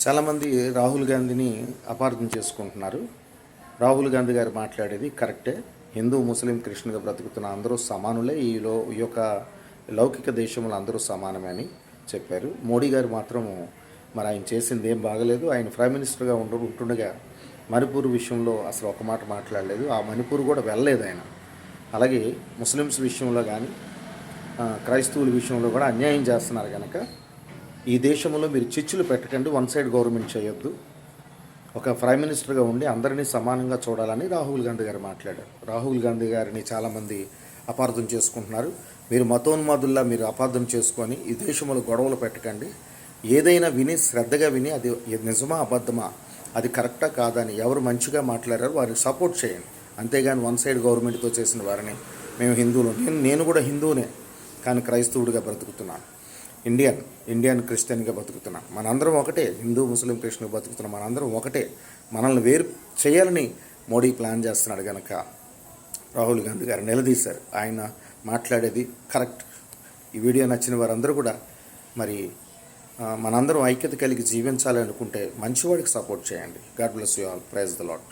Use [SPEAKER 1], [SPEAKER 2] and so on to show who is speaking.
[SPEAKER 1] చాలామంది రాహుల్ గాంధీని అపార్థం చేసుకుంటున్నారు. రాహుల్ గాంధీ గారు మాట్లాడేది కరెక్టే. హిందూ ముస్లిం క్రిస్టియన్గా బ్రతుకుతున్న అందరూ సమానులే. ఈ లో ఈ యొక్క లౌకిక దేశంలో అందరూ సమానమే అని చెప్పారు. మోడీ గారు మాత్రము మరి ఆయన చేసింది ఏం బాగలేదు. ఆయన ప్రైమ్ మినిస్టర్గా ఉండు ఉంటుండగా మణిపూర్ విషయంలో అసలు ఒక మాట మాట్లాడలేదు. ఆ మణిపూర్ కూడా వెళ్ళలేదు ఆయన. అలాగే ముస్లిమ్స్ విషయంలో కానీ క్రైస్తవుల విషయంలో కూడా అన్యాయం చేస్తున్నారు కనుక ఈ దేశంలో మీరు చిచ్చులు పెట్టకండి వన్ సైడ్ గవర్నమెంట్ చేయొద్దు. ఒక ప్రైమ్ మినిస్టర్గా ఉండి అందరినీ సమానంగా చూడాలని రాహుల్ గాంధీ గారు మాట్లాడారు. రాహుల్ గాంధీ గారిని చాలామంది అపార్థం చేసుకుంటున్నారు. మీరు మతోన్మాదుల్లా మీరు అపార్థం చేసుకొని ఈ దేశంలో గొడవలు పెట్టకండి. ఏదైనా విని శ్రద్ధగా విని అది నిజమా అబద్ధమా అది కరెక్టా కాదని ఎవరు మంచిగా మాట్లాడారో వారికి సపోర్ట్ చేయండి. అంతేగాని వన్ సైడ్ గవర్నమెంట్తో చేసిన వారిని మేము హిందువులు. నేను నేను కూడా హిందువునే కానీ క్రైస్తవుడిగా బ్రతుకుతున్నాను. ఇండియన్ ఇండియన్ క్రిస్టియన్గా బతుకుతున్నాం. మనందరం ఒకటే హిందూ ముస్లిం క్రిస్టియన్ బతుకుతున్నాం. మనందరం ఒకటే. మనల్ని వేరు చేయాలని మోడీ ప్లాన్ చేస్తున్నాడు కనుక రాహుల్ గాంధీ గారు నిలదీశారు. ఆయన మాట్లాడేది కరెక్ట్. ఈ వీడియో నచ్చిన వారందరూ కూడా మరి మనందరం ఐక్యత కలిగి జీవించాలి అనుకుంటే మంచివాడికి సపోర్ట్ చేయండి. God bless you all. Praise the lord